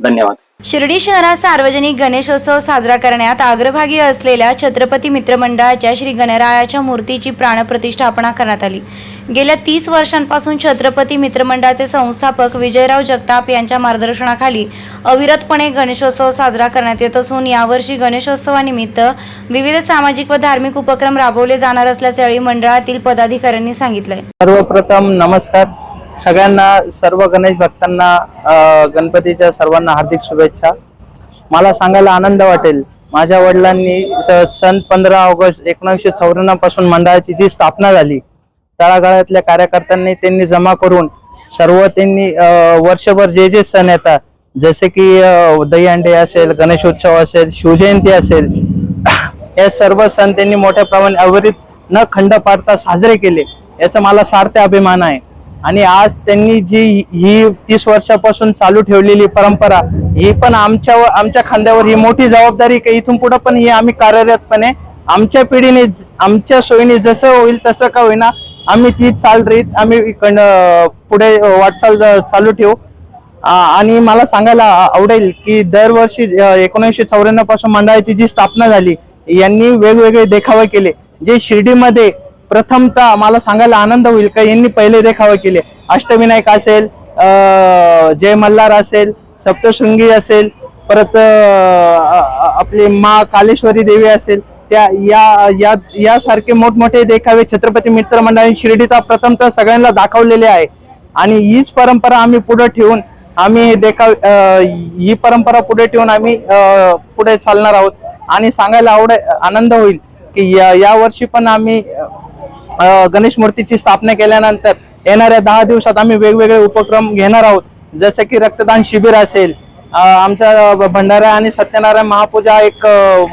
धन्यवाद. शिर्डी शहरात सार्वजनिक गणेशोत्सव साजरा करण्यात अग्रभागी असलेल्या छत्रपती मित्रमंडळाच्या श्री गणरायाच्या मूर्तीची प्राणप्रतिष्ठापना करण्यात आली. गेल्या तीस वर्षांपासून छत्रपती मित्रमंडळाचे संस्थापक विजयराव जगताप यांच्या मार्गदर्शनाखाली अविरतपणे गणेशोत्सव साजरा करण्यात येत असून यावर्षी गणेशोत्सवानिमित्त विविध सामाजिक व धार्मिक उपक्रम राबवले जाणार असल्याचे मंडळातील पदाधिकाऱ्यांनी सांगितले. सर्वप्रथम नमस्कार. सगळ्यांना सर्व गणेश भक्तांना गणपतीच्या सर्वांना हार्दिक शुभेच्छा. मला सांगायला आनंद वाटेल. माझ्या वडिलांनी स- सन पंधरा ऑगस्ट एकोणीसशे चौऱ्याण्णवपासून मंडळाची जी स्थापना झाली तळागाळातल्या कार्यकर्त्यांनी त्यांनी जमा करून सर्व त्यांनी वर्षभर जे जे सण येतात जसे की दहीहंडे असेल गणेशोत्सव असेल शिवजयंती असेल या सर्व सण त्यांनी मोठ्या प्रमाणे अविरत न खंड पाडता साजरे केले. याचा मला सार्थ अभिमान आहे. आणि आज त्यांनी जी ही तीस वर्षापासून चालू ठेवलेली परंपरा ही पण आमच्या आमच्या खांद्यावर ही मोठी जबाबदारी की इथून पुढे पण ही आम्ही कार्यरतपणे आमच्या पिढीने आमच्या सोयीने जसं होईल तसं का होईना आम्ही ती चाल रीत आम्ही इकडं पुढे वाटचाल चालू ठेवू. आणि मला सांगायला आवडेल की दरवर्षी एकोणीसशे चौऱ्याण्णवपासून मंडळाची जी स्थापना झाली यांनी वेगवेगळे देखावे केले. जे शिर्डीमध्ये प्रथमतः मला सांगायला आनंद होईल का? यांनी पहिले देखावे केले. अष्टविनायक असेल जय मल्हार असेल सप्तशृंगी असेल परत आपली मा कालेश्वरी देवी असेल त्या या या यासारखे मोठमोठे देखावे छत्रपती मित्र मंडळाने शिर्डीचा प्रथमतः सगळ्यांना दाखवलेले आहे. आणि हीच परंपरा आम्ही पुढे ठेवून आम्ही हे देखाव ही परंपरा पुढे ठेवून आम्ही पुढे चालणार आहोत. आणि सांगायला आवडे आनंद होईल की या या वर्षी पण आम्ही गणेश मूर्तीची स्थापना केल्यानंतर येणाऱ्या दहा दिवसात आम्ही वेगवेगळे उपक्रम घेणार आहोत. जसं की रक्तदान शिबिर असेल आमचा भंडारा आणि सत्यनारायण महापूजा एक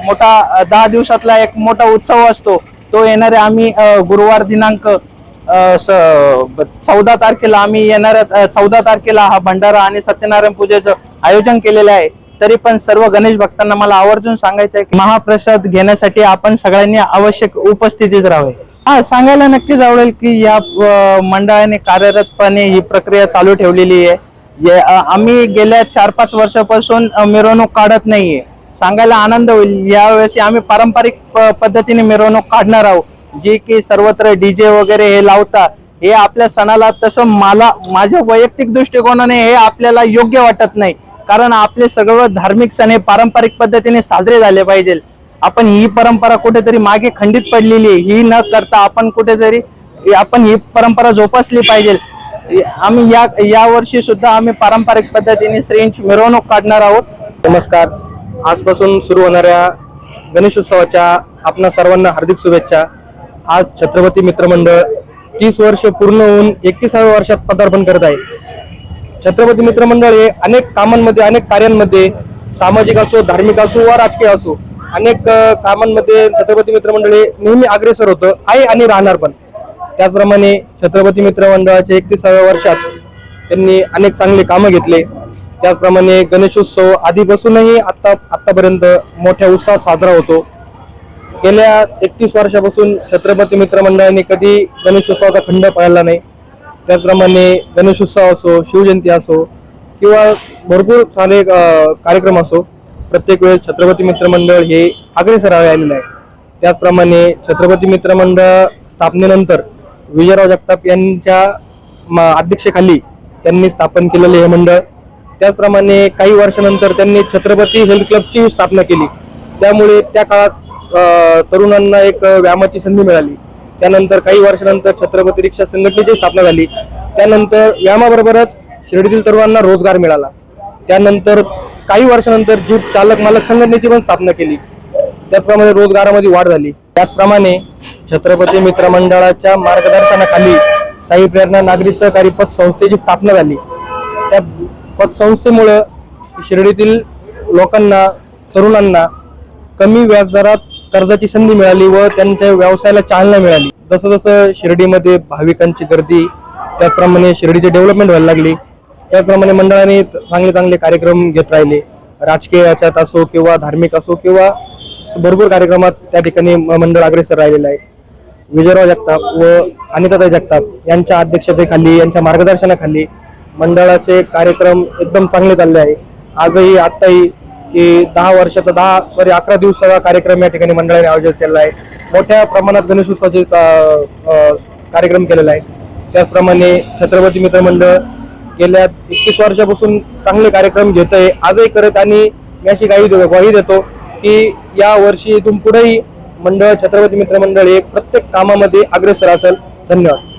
मोठा दहा दिवसातला एक मोठा उत्सव असतो. तो येणारे आम्ही गुरुवार दिनांक चौदा तारखेला आम्ही येणाऱ्या चौदा तारखेला हा भंडारा आणि सत्यनारायण पूजेचं आयोजन केलेलं आहे. तरी पण सर्व गणेश भक्तांना मला आवर्जून सांगायचं आहे की महाप्रसाद घेण्यासाठी आपण सगळ्यांनी आवश्यक उपस्थितीत राहावे. हा सांगायला नक्कीच आवडेल की या मंडळाने कार्यरतपणे ही प्रक्रिया चालू ठेवलेली आहे. आम्ही गेल्या चार पाच वर्षापासून मिरवणूक काढत नाहीये. सांगायला आनंद होईल. यावेळेस आम्ही पारंपरिक पद्धतीने मिरवणूक काढणार आहोत. जी की सर्वत्र डीजे वगैरे हे लावता हे आपल्या सणाला तसं मला माझ्या वैयक्तिक दृष्टिकोनाने हे आपल्याला योग्य वाटत नाही. कारण आपले सगळं धार्मिक सण हे पारंपरिक पद्धतीने साजरे झाले पाहिजे आपण ही परंपरा कुठेतरी मागे खंडित पडलेली आहे. ही न करता आपण कुठेतरी आपण ही परंपरा जोपासली पाहिजे. आम्ही या या वर्षी सुद्धा आम्ही पारंपरिक पद्धतीने श्रींची मिरवणूक काढणार आहोत. नमस्कार. आजपासून सुरू होणाऱ्या गणेशोत्सवाच्या आपणा सर्वांना हार्दिक शुभेच्छा. आज छत्रपती मित्रमंडळ तीस वर्ष पूर्ण होऊन एकतीसाव्या वर्षात पदार्पण करत आहे. छत्रपती मित्रमंडळ हे अनेक कामांमध्ये अनेक कार्यांमध्ये सामाजिक असो धार्मिक असो वा राजकीय असो अनेक कामांमध्ये छत्रपती मित्रमंडळी नेहमी अग्रेसर होतं आहे आणि राहणार पण. त्याचप्रमाणे छत्रपती मित्रमंडळाच्या एकतीसाव्या वर्षात त्यांनी अनेक चांगले कामं घेतले. त्याचप्रमाणे गणेशोत्सव आधीपासूनही आत्ता आत्तापर्यंत मोठ्या उत्साहात साजरा होतो. गेल्या एकतीस वर्षापासून छत्रपती मित्र मंडळाने कधी गणेशोत्सवाचा खंड पाळला नाही. त्याचप्रमाणे गणेशोत्सव असो शिवजयंती असो किंवा भरपूर सारे कार्यक्रम असो प्रत्येक वेळेस छत्रपती मित्र मंडळ हे अग्रेसर आलेलं आहे त्याचप्रमाणे छत्रपती मित्र मंडळ स्थापनेनंतर विजयराव जगताप यांच्या अध्यक्षेखाली त्यांनी स्थापन केलेले हे मंडळ. त्याचप्रमाणे काही वर्षानंतर त्यांनी छत्रपती हेल्थ क्लबची स्थापना केली. त्यामुळे त्या काळात तरुणांना एक व्यायामाची संधी मिळाली. त्यानंतर काही वर्षानंतर छत्रपती रिक्षा संघटनेची स्थापना झाली. त्यानंतर व्यायामाबरोबरच शिर्डीतील तरुणांना रोजगार मिळाला. त्यानंतर काही वर्षानंतर जीप चालक मालक संघटनेची पण स्थापना केली. त्याचप्रमाणे रोजगारामध्ये वाढ झाली. त्याचप्रमाणे छत्रपती मित्र मंडळाच्या मार्गदर्शनाखाली साई प्रेरणा नागरी सहकारी पतसंस्थेची स्थापना झाली. त्या पतसंस्थेमुळं शिर्डीतील लोकांना तरुणांना कमी व्याजदरात कर्जाची संधी मिळाली व त्यांच्या व्यवसायाला चालना मिळाली. जसं जसं शिर्डीमध्ये भाविकांची गर्दी त्याचप्रमाणे शिर्डीची डेव्हलपमेंट व्हायला लागली त्याचप्रमाणे मंडळाने चांगले चांगले कार्यक्रम घेत राहिले. राजकीय याच्यात असो किंवा धार्मिक असो किंवा भरपूर कार्यक्रमात त्या ठिकाणी मंडळ अग्रेसर राहिलेलं आहे. विजयराव जगताप व अनिताताई जगताप यांच्या अध्यक्षतेखाली यांच्या मार्गदर्शनाखाली मंडळाचे कार्यक्रम एकदम चांगले चालले आहे. आजही आत्ताही की दहा वर्षाचा दहा सॉरी अकरा दिवसाचा कार्यक्रम या ठिकाणी मंडळाने आयोजित केलेला आहे. मोठ्या प्रमाणात गणेशोत्सवाचे कार्यक्रम केलेला आहे. त्याचप्रमाणे छत्रपती मित्र मंडळ गेल्या एकतीस वर्षापासून चांगले कार्यक्रम घेत आहे आजही करत आणि मी अशी काही ग्वाही देतो की या वर्षी इथून पुढेही मंडळ छत्रपती मित्र मंडळ हे प्रत्येक कामामध्ये अग्रेसर असेल. धन्यवाद.